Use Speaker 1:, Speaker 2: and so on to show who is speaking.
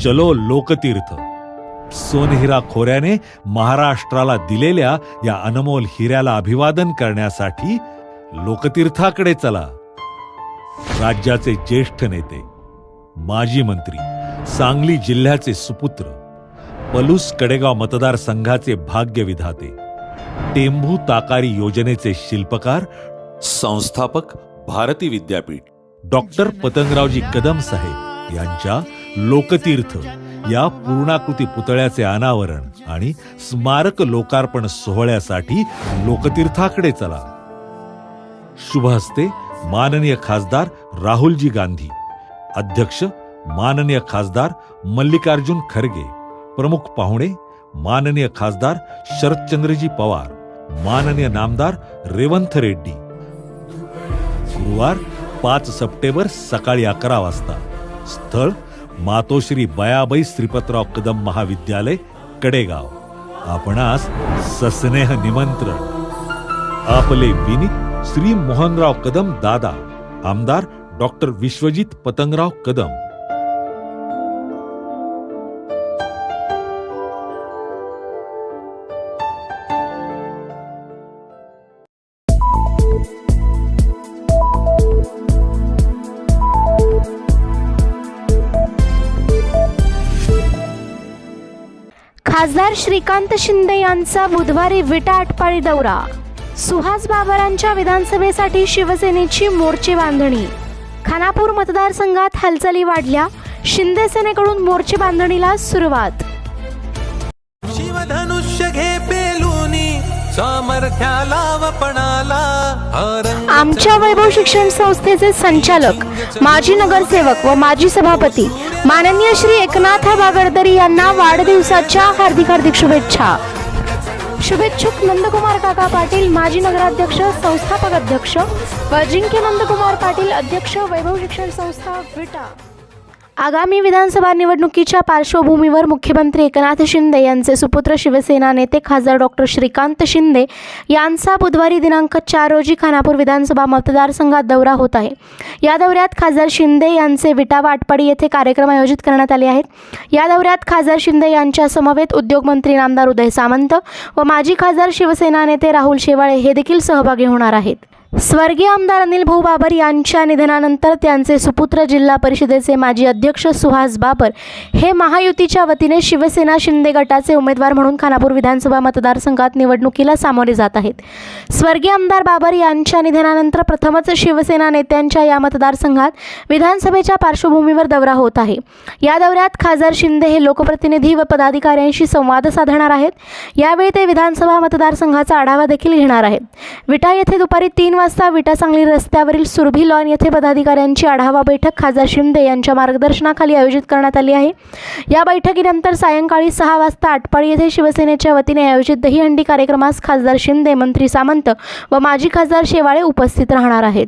Speaker 1: चलो लोकतीर्थ. सोनहिरा खोऱ्याने महाराष्ट्राला दिलेल्या या अनमोल हिऱ्याला अभिवादन करण्यासाठी लोकतीर्थाकडे चला. राज्याचे ज्येष्ठ नेते माजी मंत्री सांगली जिल्ह्याचे सुपुत्र पलूस कडेगाव मतदारसंघाचे भाग्य विधाते टेंभू ताकारी योजनेचे शिल्पकार
Speaker 2: संस्थापक भारती विद्यापीठ.
Speaker 1: डॉक्टर पतंगरावजी कदम साहेब यांच्या लोकतीर्थ या पूर्णाकृती पुतळ्याचे अनावरण आणि स्मारक लोकार्पण सोहळ्यासाठी लोकतीर्थाकडे चला. शुभ हस्ते माननीय खासदार राहुलजी गांधी. अध्यक्ष माननीय खासदार मल्लिकार्जुन खरगे. प्रमुख पाहुणे माननीय खासदार शरदचंद्रजी पवार. माननीय नामदार रेवंत रेड्डी. गुरुवार पाच सप्टेंबर सकाळी अकरा वाजता. स्थळ मातोश्री बयाबाई श्रीपतराव कदम महाविद्यालय कडेगाव. आपणास सस्नेह निमंत्रण. आपले विनीत श्री मोहनराव कदम दादा आमदार डॉक्टर विश्वजित पतंगराव कदम.
Speaker 3: खासदार श्रीकांत शिंदे यांचा बुधवारी विटा आटपाडी दौरा. सुहास बाबरांच्या विधानसभेसाठी शिवसेनेची मोर्चे बांधणी. खानापूर मतदारसंघात हालचाली वाढल्या शिंदे सेनेकडून मोर्चे बांधणीला सुरुवात.
Speaker 4: शिवधनुष्य घे पेलुनी
Speaker 3: आमच्या वैभव शिक्षण संस्थेचे संचालक माजी नगरसेवक व माजी सभापती माननीय श्री एकनाथ बागडदरी यांना वाढदिवसाच्या हार्दिक हार्दिक शुभेच्छा. शुभेच्छुक नंदकुमार काका पाटील माजी नगराध्यक्ष संस्थापक अध्यक्ष व अजिंक्य नंदकुमार पाटील अध्यक्ष वैभव शिक्षण संस्था विटा. आगामी विधानसभा निवडणुकीच्या पार्श्वभूमीवर मुख्यमंत्री एकनाथ शिंदे यांचे सुपुत्र शिवसेना नेते खासदार डॉक्टर श्रीकांत शिंदे यांचा बुधवारी दिनांक चार रोजी खानापूर विधानसभा मतदारसंघात दौरा होत आहे. या दौऱ्यात खासदार शिंदे यांचे विटा वाटपाडी येथे कार्यक्रम आयोजित करण्यात आले आहेत. या दौऱ्यात खासदार शिंदे यांच्या समवेत उद्योगमंत्री नामदार उदय सामंत व माजी खासदार शिवसेना नेते राहुल शेवाळे हे देखील सहभागी होणार आहेत. स्वर्गीय आमदार अनिल भाऊ बाबर यांच्या निधनानंतर त्यांचे सुपुत्र जिल्हा परिषदेचे माजी अध्यक्ष सुहास बाबर हे महायुतीच्या वतीने शिवसेना शिंदे गटाचे उमेदवार म्हणून खानापूर विधानसभा मतदारसंघात निवडणुकीला सामोरे जात आहेत. स्वर्गीय आमदार बाबर यांच्या निधनानंतर प्रथमच शिवसेना नेत्यांच्या या मतदारसंघात विधानसभेच्या पार्श्वभूमीवर दौरा होत आहे. या दौऱ्यात खासदार शिंदे हे लोकप्रतिनिधी व पदाधिकाऱ्यांशी संवाद साधणार आहेत. यावेळी ते विधानसभा मतदारसंघाचा आढावा देखील घेणार आहेत. विटा येथे दुपारी तीन वाजता विटा सांगली रस्त्यावरील सुरभी लॉन येथे पदाधिकाऱ्यांची आढावा बैठक खासदार शिंदे यांच्या मार्गदर्शनाखाली आयोजित करण्यात आली आहे. या बैठकीनंतर सायंकाळी सहा वाजता आटपाडी येथे शिवसेनेच्या वतीने आयोजित दहीहंडी कार्यक्रमास खासदार शिंदे मंत्री सामंत व माजी खासदार शेवाळे उपस्थित राहणार आहेत.